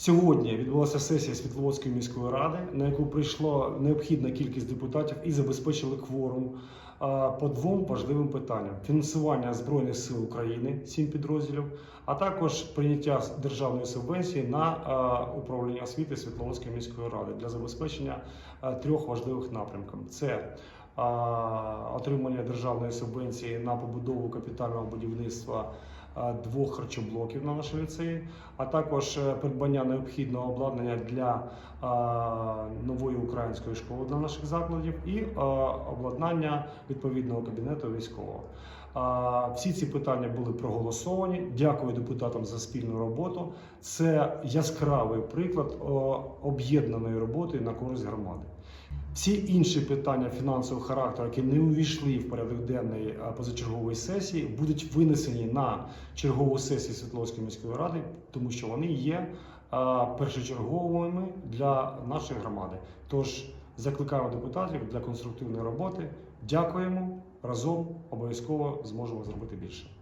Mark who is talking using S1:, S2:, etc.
S1: Сьогодні відбулася сесія Світловодської міської ради, на яку прийшла необхідна кількість депутатів і забезпечили кворум по двом важливим питанням: фінансування збройних сил України, сім підрозділів, а також прийняття державної субвенції на управління освіти Світловодської міської ради для забезпечення трьох важливих напрямків: це отримання державної субвенції на побудову капітального будівництва двох харчоблоків на нашій ліцеї, а також е, придбання необхідного обладнання для нової української школи для наших закладів і обладнання відповідного кабінету військового. Всі ці питання були проголосовані. Дякую депутатам за спільну роботу. Це яскравий приклад об'єднаної роботи на користь громади. Всі інші питання фінансового характеру, які не увійшли в порядок денний позачергової сесії, будуть винесені на чергову сесію Світловської міської ради, тому що вони є першочерговими для нашої громади. Тож закликаємо депутатів для конструктивної роботи. Дякуємо разом. Обов'язково зможемо зробити більше.